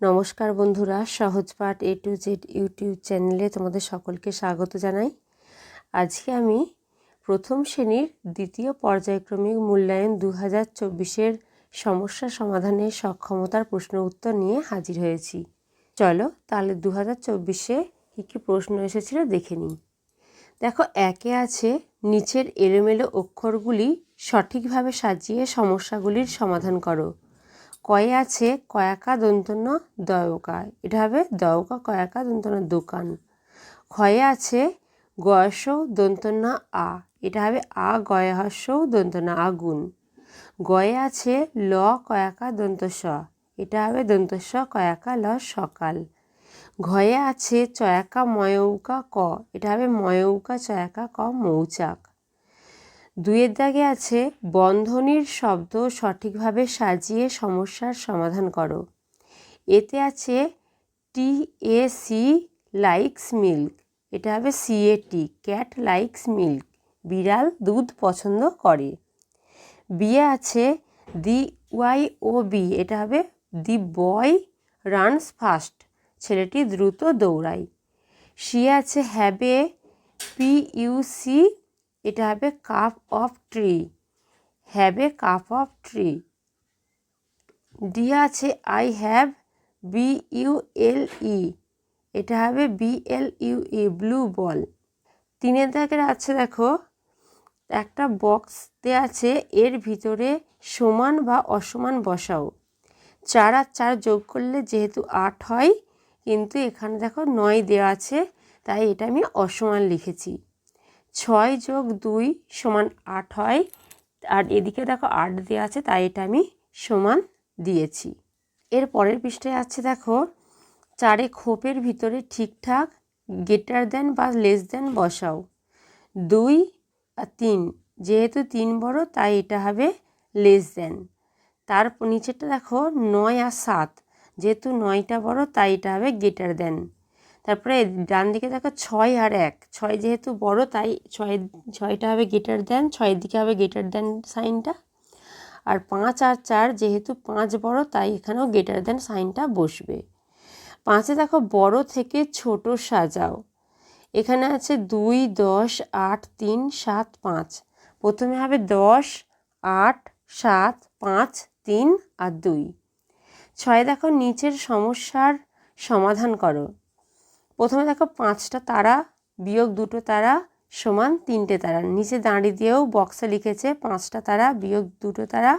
নমস্কার বন্ধুরা, সহজ পাঠ এ টু জেড ইউটিউব চ্যানেলে তোমাদের সকলকে স্বাগত জানাই। আজকে আমি প্রথম শ্রেণির দ্বিতীয় পর্যায়ক্রমিক মূল্যায়ন দু হাজার চব্বিশের সমস্যা সমাধানের সক্ষমতার প্রশ্ন উত্তর নিয়ে হাজির হয়েছি। চলো তাহলে দু হাজার চব্বিশে কী কী প্রশ্ন এসেছিল দেখে নিই। দেখো, একে আছে নিচের এলোমেলো অক্ষরগুলি সঠিকভাবে সাজিয়ে সমস্যাগুলির সমাধান করো। কয়ে আছে, কয়াকা দন্তন্য দয়কা এটা হবে দয়কা কয়াকা দন্তন্য দোকান। ক্ষয়ে আছে গয়স দন্তন্য আ। এটা হবে আ, গয়হস্য দন্তন্য আগুন। গয়ে আছে, ল, কয়াকা দন্ত স এটা হবে দন্ত স কয়াকা, ল, সকাল। ঘয়ে আছে, চয়াকা, ময়ৌকা, ক। এটা হবে ময়ৌকা, চয়াকা, ক, মৌচাক। দুইয়ের দাগে আছে, বন্ধনীর শব্দ সঠিকভাবে সাজিয়ে সমস্যার সমাধান করো। এতে আছে T A C likes milk, এটা হবে C A T cat likes milk, বিড়াল দুধ পছন্দ করে। বিয়ে আছে দি ওয়াই ও বি, এটা হবে দি বয় রানস ফাস্ট, ছেলেটি দ্রুত দৌড়ায়। সি আছে হ্যাবে পি ইউ সি এটা হবে cup of tree have a cup of tree D আছে I have B U L E এটা হবে B L U E blue ball তিনের দাগের আছে দেখো, একটা বক্স দেওয়া আছে এর ভিতরে সমান বা অসমান বসাও। চার আর চার যোগ করলে যেহেতু আট হয়, কিন্তু এখানে দেখো নয় দেওয়া আছে, তাই এটা আমি অসমান লিখেছি। ছয় যোগ দুই সমান আট হয়। আর এদিকে দেখো আট দেওয়া আছে, তাই এটা আমি সমান দিয়েছি। এর পরের পৃষ্ঠায় আছে দেখো, চারে খোপের ভিতরে ঠিকঠাক গেটার দেন বা লেস দেন বসাও। দুই আর তিন, যেহেতু তিন বড়, তাই এটা হবে লেস দেন তার নিচেরটা দেখো, নয় আর সাত, যেহেতু নয়টা বড়, তাই এটা হবে গেটার দেন তারপরে ডান দিকে দেখো ছয় আর এক। ছয় যেহেতু বড়, তাই ছয়, ছয়টা হবে গেটার দেন ছয়ের দিকে হবে গেটার দেন সাইনটা আর পাঁচ আর চার যেহেতু পাঁচ বড়, তাই এখানেও গেটার দেন সাইনটা বসবে। পাঁচে দেখো বড় থেকে ছোট সাজাও। এখানে আছে দুই, দশ, আট, তিন, সাত, পাঁচ। প্রথমে হবে দশ, আট, সাত, পাঁচ, তিন আর দুই। ছয় দেখো নিচের সমস্যার সমাধান করো। প্রথমে দেখো পাঁচটা তারা বিয়োগ দুটো তারা সমান তিনটে তারা। নিচে দাঁড়িয়ে দিয়েও বক্সে লিখেছে পাঁচটা তারা বিয়োগ দুটো তারা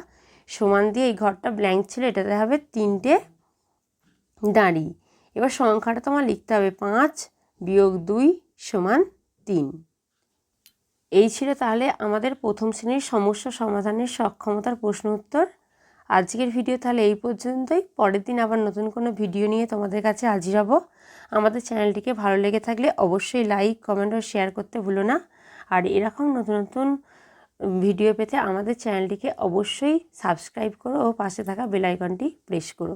সমান দিয়ে এই ঘরটা ব্ল্যাঙ্ক ছিল, এটাতে হবে তিনটে দাঁড়ি। এবার সংখ্যাটা তোমার লিখতে হবে পাঁচ বিয়োগ দুই সমান তিন। এই ছিল তাহলে আমাদের প্রথম শ্রেণির সমস্যা সমাধানের সক্ষমতার প্রশ্ন উত্তর। আজকের ভিডিও তাহলে এই পর্যন্তই। পরের দিন আবার নতুন কোনো ভিডিও নিয়ে তোমাদের কাছে হাজির হব। আমাদের চ্যানেলটিকে ভালো লেগে থাকলে অবশ্যই লাইক, কমেন্ট ও শেয়ার করতে ভুলো না। আর এরকম নতুন নতুন ভিডিও পেতে আমাদের চ্যানেলটিকে অবশ্যই সাবস্ক্রাইব করো ও পাশে থাকা বেলাইকনটি প্রেস করো।